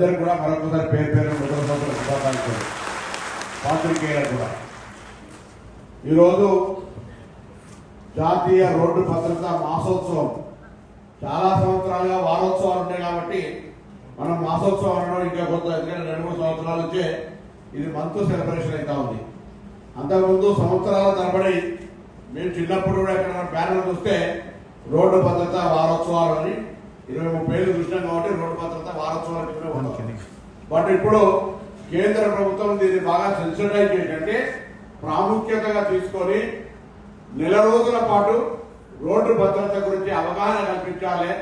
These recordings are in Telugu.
అందరూ కూడా మరొకసారి పేరు పేరు నూతన సంవత్సర శుభాకాంక్షలు. పాత్రికేయులకు కూడా. ఈరోజు జాతీయ రోడ్డు భద్రతా మాసోత్సవం. చాలా సంవత్సరాలుగా వారోత్సవాలు ఉన్నాయి కాబట్టి మనం మాసోత్సవం అనడం ఇంకా కొంత ఎందుకంటే రెండు మూడు సంవత్సరాల నుంచే ఇది మంత్ సెలబ్రేషన్ అవుతా ఉంది. అంతకుముందు సంవత్సరాల తరబడి మేము చిన్నప్పుడు కూడా ఎక్కడ బ్యానర్ చూస్తే రోడ్డు భద్రత వారోత్సవాలు అని ఇరవై ముప్పై ఏళ్ళు చూసినాం కాబట్టి రోడ్డు భద్రత వారోత్సవాలు కింద. బట్ ఇప్పుడు కేంద్ర ప్రభుత్వం దీన్ని బాగా సెన్సిటైజ్ చేసి అంటే ప్రాముఖ్యతగా తీసుకొని నెల రోజుల పాటు రోడ్డు భద్రత గురించి అవగాహన కల్పించాలి.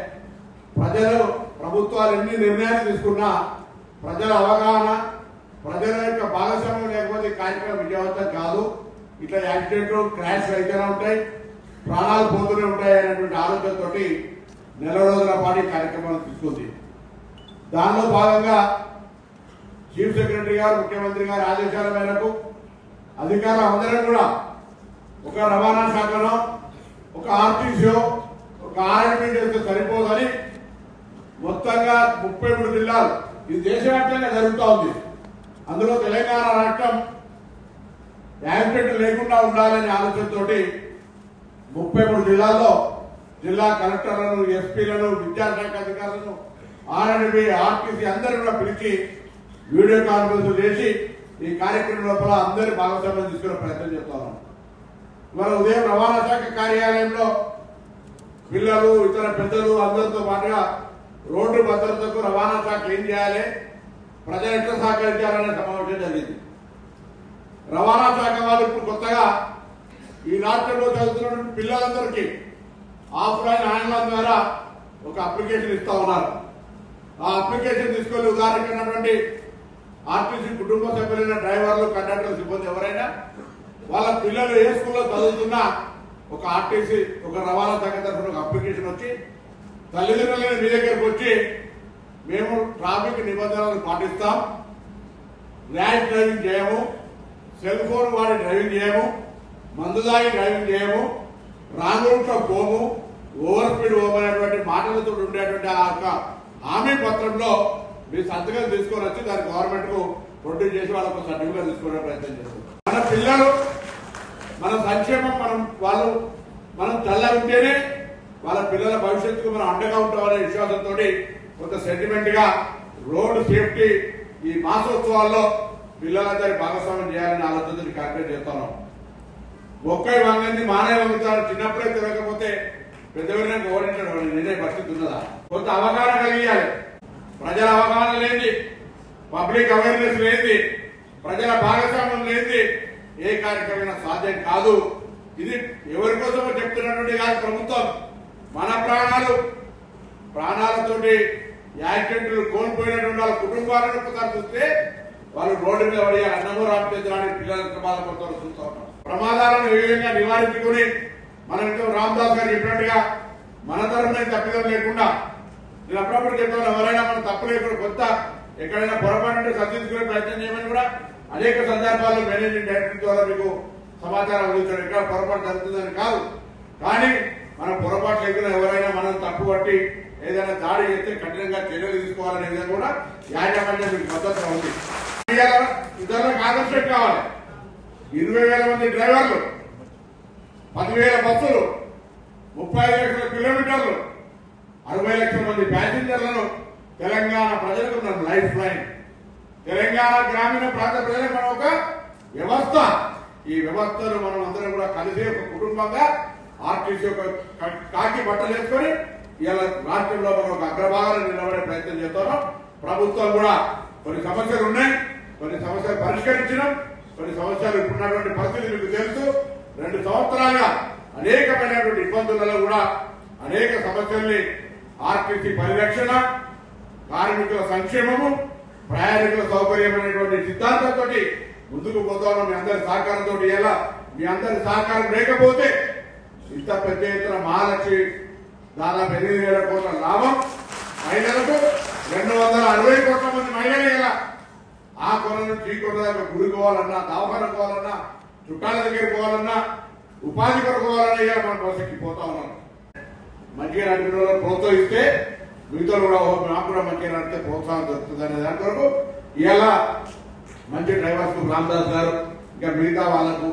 ప్రజలు ప్రభుత్వాలు ఎన్ని నిర్ణయాలు తీసుకున్నా ప్రజల అవగాహన ప్రజల యొక్క భాగస్వామ్యం లేకపోతే ఈ కార్యక్రమం విజయవంతం కాదు. ఇట్లా యాక్సిడెంట్లు క్రాష్ అయితేనే ఉంటాయి ప్రాణాలు పోతూనే ఉంటాయి అనేటువంటి ఆలోచనతోటి నెల రోజుల పాటు ఈ కార్యక్రమాలు తీసుకుంది. దానిలో భాగంగా చీఫ్ సెక్రటరీ గారు ముఖ్యమంత్రి గారి ఆదేశాల మేరకు అధికారులు అందరం కూడా ఒక రవాణా శాఖలో ఒక ఆర్టీసీ ఒక ఆర్ఎంపీ చేస్తే సరిపోదని మొత్తంగా ముప్పై మూడు జిల్లాలు ఇది దేశవ్యాప్తంగా జరుగుతూ ఉంది. అందులో తెలంగాణ రాష్ట్రం యాక్సిడెంట్ లేకుండా ఉండాలనే ఆలోచనతోటి ముప్పై మూడు జిల్లాల్లో జిల్లా కలెక్టర్లను ఎస్పీలను విద్యాశాఖ అధికారులను ఆర్ఎండ్బి ఆర్టీసీ అందరూ కూడా పిలిచి వీడియో కాన్ఫరెన్స్ చేసి ఈ కార్యక్రమం లోపల అందరి భాగస్వామ్యం తీసుకునే ప్రయత్నం చేస్తాను ఇవాళ ఉదయం రవాణా శాఖ కార్యాలయంలో పిల్లలు ఇతర పెద్దలు అందరితో పాటుగా రోడ్డు భద్రతకు రవాణా శాఖ ఏం చేయాలి ప్రజలు ఎట్లా సహకరించాలనే సమావేశం జరిగింది. రవాణా శాఖ వాళ్ళు ఇప్పుడు కొత్తగా ఈ రాష్ట్రంలో చదువుతున్న పిల్లలందరికీ ఆఫ్లైన్ ఆన్లైన్ ద్వారా ఒక అప్లికేషన్ ఇస్తా ఉన్నారు. ఆ అప్లికేషన్ తీసుకొని ఉదాహరణకున్నటువంటి ఆర్టీసీ కుటుంబ సభ్యులైన డ్రైవర్లు కండక్టర్ సిబ్బంది ఎవరైనా వాళ్ళ పిల్లలు ఏ స్కూల్లో చదువుతున్నా ఒక ఆర్టీసీ ఒక రవాణా శాఖ తరఫున ఒక అప్లికేషన్ వచ్చి తల్లిదండ్రులైన మీ దగ్గరకు వచ్చి మేము ట్రాఫిక్ నిబంధనలు పాటిస్తాం. ర్యాష్ డ్రైవింగ్ చేయము. సెల్ ఫోన్ వాడి డ్రైవింగ్ చేయము. మందుదాడి డ్రైవింగ్ చేయము. రాంగ్ రూట్లో పోము. ఓవర్ స్పీడ్ పోమనేటువంటి మాటలతో ఉండేటువంటి ఆ యొక్క హామీ పత్రంలో మీ సంతకం తీసుకొని వచ్చి దాని గవర్నమెంట్కు ప్రొడ్యూస్ చేసి వాళ్ళకు సర్టిఫికేట్ తీసుకునే ప్రయత్నం చేస్తారు మన పిల్లలు మన సంక్షేమం మనం వాళ్ళు మనం చల్లగా ఉంటేనే వాళ్ళ పిల్లల భవిష్యత్తుకు మనం అండగా ఉంటామనే విశ్వాసంతో కొంత సెంటిమెంట్గా రోడ్డు సేఫ్టీ ఈ మాసోత్సవాల్లో పిల్లలందరి భాగస్వామ్యం చేయాలని ఆలోచన ఈ చేస్తున్నాం. ఒక్కై వంగంది మానే వంగుతారు. చిన్నప్పుడే తిరగకపోతే పెద్దవైనా ఓడించడం వాడిని పరిస్థితి ఉన్నదా? కొంత అవగాహన కలిగియాలి. ప్రజల అవగాహన లేని పబ్లిక్ అవేర్నెస్ లేని ప్రజల భాగస్వామ్యం లేని ఏ కార్యక్రమం సాధ్యం కాదు. ఇది ఎవరి కోసమో చెప్తున్నటువంటి కాదు ప్రభుత్వం. మన ప్రాణాలు ప్రాణాలతోటి యాక్సిడెంట్లు కోల్పోయినటువంటి వాళ్ళ కుటుంబాలను ఒకసారి చూస్తే వాళ్ళు రోడ్డు మీద పడి అన్నమో రామచంద్రాన్ని పిల్లలకు బాధపడుతారు చూస్తూ ఉంటారు ప్రమాదాలను ఏ విధంగా నివారించుకుని మన ఇంట్లో రామదాస్ గారు చెప్పినట్టుగా మన తరఫున తప్పిదం లేకుండా నేను అప్పుడప్పుడు చెప్తాను ఎవరైనా మనం తప్పు లేకుండా కొత్త ఎక్కడైనా పొరపాటు ఉంటే సర్దించుకునే ప్రయత్నం చేయమని కూడా అనేక సందర్భాల్లో మేనేజింగ్ డైరెక్టర్ ద్వారా మీకు సమాచారం అందించడం ఎక్కడ పొరపాటు జరుగుతుందని కాదు. కానీ మనం పొరపాటు లేకుండా ఎవరైనా మనం తప్పు పట్టి ఏదైనా దాడి చేస్తే కఠినంగా చర్యలు తీసుకోవాలనేది కూడా యాజమాన్యం మీకు మద్దతు ఉంది. ఇవాళ ఇతరులకు ఆదర్శం కావాలి. ఇరవై వేల మంది డ్రైవర్లు పదివేల బస్సులు ముప్పై లక్షల కిలోమీటర్లు అరవై లక్షల మంది ప్యాసింజర్లను తెలంగాణ ప్రజలకు మన లైఫ్ లైన్. తెలంగాణ గ్రామీణ ప్రాంత ప్రజలకు మనం ఒక వ్యవస్థ. ఈ వ్యవస్థను మనం అందరం కూడా కలిసి ఒక కుటుంబంగా ఆర్టీసీ ఒక కాకి బట్టలు వేసుకొని ఇలా రాష్ట్రంలో మనం ఒక అగ్రభాగాలు నిలబడే ప్రయత్నం చేస్తున్నాం. ప్రభుత్వం కూడా కొన్ని సమస్యలు ఉన్నాయి కొన్ని సమస్యలు పరిష్కరించడం కొన్ని సమస్యలు ఇప్పుడున్నటువంటి పరిస్థితి మీకు తెలుసు. రెండు సంవత్సరాలుగా అనేకమైనటువంటి ఇబ్బందులలో కూడా అనేక సమస్యల్ని ఆర్టీసీ పరిరక్షణ కార్మికుల సంక్షేమము ప్రయాణికుల సౌకర్యమైనటువంటి సిద్ధాంతంతో ముందుకు పోతాను మీ అందరి సహకారంతో ఎలా? మీ అందరి సహకారం లేకపోతే ఇంత పెద్ద ఎత్తున మహాలక్ష్మి దాదాపు ఎనిమిది వేల కోట్ల లాభం. మహిళలకు రెండు వందల అరవై కోట్ల మంది మహిళలు ఇలా ఆ కొన నుంచి ఈ కొన దాకా గుడి పోవాలన్నా దవాఖాన పోవాలన్నా చుట్టాల దగ్గరికి పోవాలన్నా ఉపాధి కొరకు పోవాలన్నా ఇలా మనం బస్సుకి పోతా ఉన్నాం. మంచిగా నడిపిన వాళ్ళని ప్రోత్సహిస్తే మిగతా కూడా నాకు కూడా మంచిగా నడితే ప్రోత్సాహం దొరుకుతుంది అనే దాని కొరకు ఇలా మంచి డ్రైవర్స్కు రామదాస్ గారు ఇంకా మిగతా వాళ్ళకు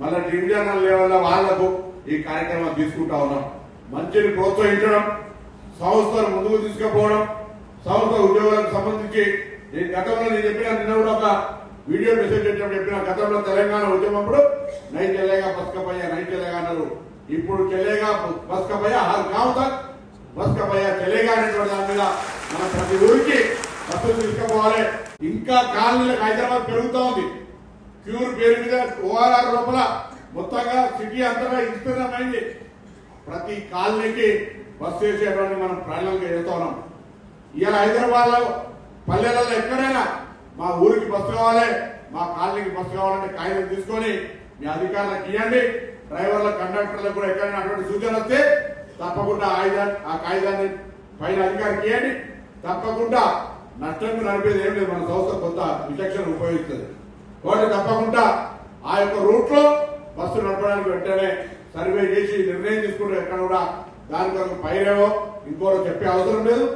మళ్ళీ డివిజనల్ లెవెల్ వాళ్ళకు ఈ కార్యక్రమం తీసుకుంటా ఉన్నాం. మంచిని ప్రోత్సహించడం సంస్థను ముందుకు తీసుకుపోవడం సంస్థ ఉద్యోగాలకు సంబంధించి నేను గతంలో నేను చెప్పిన నిన్న కూడా ఒక వీడియో మెసేజ్ పెట్టినప్పుడు చెప్పిన గతంలో తెలంగాణ ఉద్యమంలో నై చెల్లేగా బస్కపయ్య నై చెల్లేగా అన్నారు. ఇప్పుడు చెల్లేగా బస్కపయ్య హర్ గావ్ బస్కపయ్య చెల్లేగా అనేటువంటి దాని మీద మన ప్రతి ఊరికి బస్సులు తీసుకుపోవాలి. ఇంకా కాలనీలకు హైదరాబాద్ పెరుగుతూ ఉంది. క్యూర్ పేరు మీద ఓఆర్ఆర్ లోపల మొత్తంగా సిటీ అంతగా విస్తీర్ణమైంది ప్రతి కాలనీకి బస్ చేసేటువంటి మనం ప్రణాళిక చేస్తా ఉన్నాం. ఇవాళ హైదరాబాద్లో పల్లెలలో ఎక్కడైనా మా ఊరికి బస్సు కావాలి మా కాలనీకి బస్సు కావాలంటే కాగితం తీసుకొని మీ అధికారులకు ఇవ్వండి డ్రైవర్ల కండక్టర్లకు కూడా ఎక్కడైనా అటువంటి సూచన వస్తే తప్పకుండా ఆయుధాన్ని ఆ కాగితాన్ని పైన అధికారికి ఇవ్వండి తప్పకుండా నష్టంగా నడిపేది ఏం లేదు మన సంస్థ కొంత విచక్షణ ఉపయోగిస్తుంది. కాబట్టి తప్పకుండా ఆ యొక్క రూట్లో బస్సు నడపడానికి వెంటనే సర్వే చేసి నిర్ణయం తీసుకుంటే ఎక్కడ కూడా దాని కొరకు పైరేవో ఇంకోరో చెప్పే అవసరం లేదు.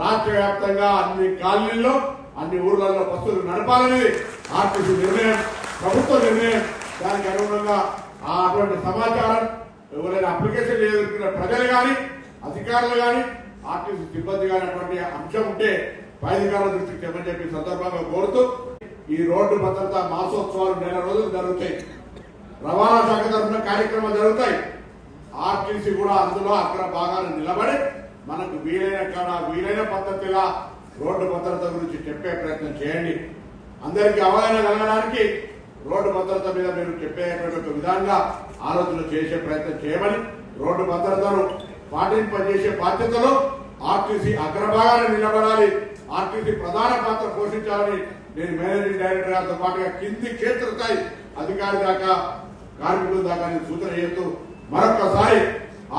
రాష్ట్ర వ్యాప్తంగా అన్ని కాలనీల్లో అన్ని ఊర్లలో బస్సులు నడపాలనేది ఆర్టీసీ నిర్ణయం ప్రభుత్వ నిర్ణయం. దానికి అనుగుణంగా ఆ అటువంటి సమాచారం ఎవరైనా అప్లికేషన్ ఎదుర్కొన్న ప్రజలు కానీ అధికారులు కానీ ఆర్టీసీ సిబ్బంది కానీ అటువంటి అంశం ఉంటే పైధికారుల దృష్టికి చెప్పని చెప్పి సందర్భంగా కోరుతూ ఈ రోడ్డు భద్రత మాసోత్సవాలు నెల రోజులు జరుగుతాయి. రవాణా శాఖ తరఫున కార్యక్రమాలు జరుగుతాయి. ఆర్టీసీ కూడా అందులో అక్కడ భాగాలు నిలబడి మనకు వీలైన కాడ వీలైన పద్ధతిగా రోడ్డు భద్రత గురించి చెప్పే ప్రయత్నం చేయండి. అందరికీ అవగాహన కలగడానికి రోడ్డు భద్రత మీద మీరు చెప్పేటువంటి విధంగా ఆలోచన చేసే ప్రయత్నం చేయమని రోడ్డు భద్రతను పాటింపజేసే బాధ్యతలో ఆర్టీసీ అగ్రభాగాన్ని నిలబడాలి. ఆర్టీసీ ప్రధాన పాత్ర పోషించాలని నేను మేనేజింగ్ డైరెక్టర్ గారితో పాటుగా కింది క్షేత్రస్థాయి అధికారి దాకా కార్మికుల దాకా నేను సూచన చేస్తూ మరొకసారి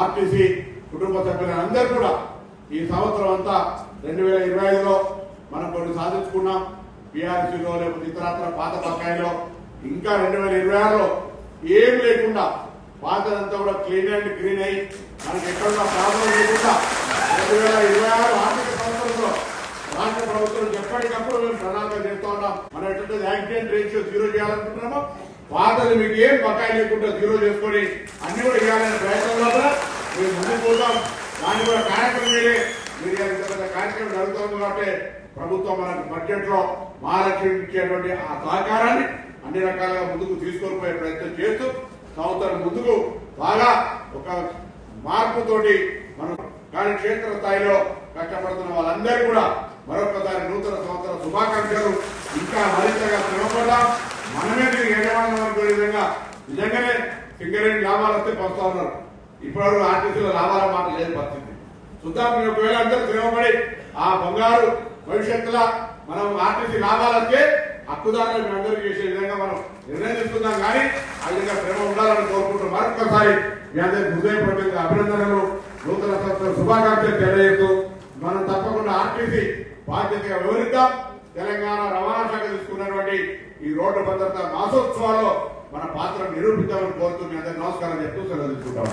ఆర్టీసీ కుటుంబ సభ్యులందరూ కూడా ఈ సంవత్సరం అంతా రెండు వేల ఇరవై ఐదులో మనం కొన్ని సాధించుకున్నాం. పిఆర్సీలో లేకపోతే ఇతరత్ర పాత బకాయిలో. ఇంకా రెండు వేల ఇరవై ఆరులో ఏం లేకుండా పాతదంతా కూడా క్లీన్ అండ్ గ్రీన్ అయ్యి మనకి ఎక్కడ ప్రాబ్లం లేకుండా రెండు వేల ఇరవై ఆరు ఆర్థిక సంవత్సరంలో రాష్ట్ర ప్రభుత్వం ఎప్పటికప్పుడు మేము ప్రణాళిక చేస్తూ ఉన్నాం. మనం ఎటువంటి యాక్సిడెంట్ రేషియో జీరో చేయాలనుకుంటున్నామో పాతలు మీకు ఏం బకాయి లేకుండా జీరో చేసుకొని అన్ని కూడా చేయాలనే ప్రయత్నంలో కూడా మేము ముందుకు పోతాం. దాన్ని కూడా కార్యక్రమం పెద్ద కార్యక్రమం జరుగుతుంది కాబట్టి ప్రభుత్వం మనకు బడ్జెట్లో మహాలక్ష్మి ఇచ్చేటువంటి ఆ సహకారాన్ని అన్ని రకాలుగా ముందుకు తీసుకొని ప్రయత్నం చేస్తూ సంవత్సరం ముందుకు బాగా ఒక మార్పుతోటి మనం కానీ క్షేత్ర స్థాయిలో కష్టపడుతున్న వాళ్ళందరూ కూడా మరొకసారి నూతన సంవత్సర శుభాకాంక్షలు. ఇంకా మరింతగా శ్రమపడ్డాం. మనమే మీరు యజమానం విధంగా నిజంగానే సింగరేణి లాభాలు వస్తే పంచుతా ఉన్నారు. ఇప్పటివరకు ఆర్టీసీలో లాభాల మాట లేదు పరిస్థితి. చూద్దాం మీరు ఒకవేళ అందరూ శ్రమపడి ఆ బంగారు భవిష్యత్తులో మనం ఆర్టీసీ లాభాలంటే హక్కుదారులు అందరూ చేసే విధంగా మనం నిర్ణయం తీసుకుందాం. కానీ ఆ విధంగా ప్రేమ ఉండాలని కోరుకుంటూ మరొకసారి మీ అందరి హృదయపూర్వకంగా అభినందనలు. నూతన సంవత్సర శుభాకాంక్షలు తెలియజేస్తూ మనం తప్పకుండా ఆర్టీసీ బాధ్యతగా వివరిద్దాం తెలంగాణ రవాణా శాఖ తీసుకున్నటువంటి ఈ రోడ్డు భద్రత మాసోత్సవాల్లో మన పాత్ర నిరూపిద్దామని కోరుతూ మీ అందరికి నమస్కారం చెప్తూ సెలవు తీసుకుంటాం.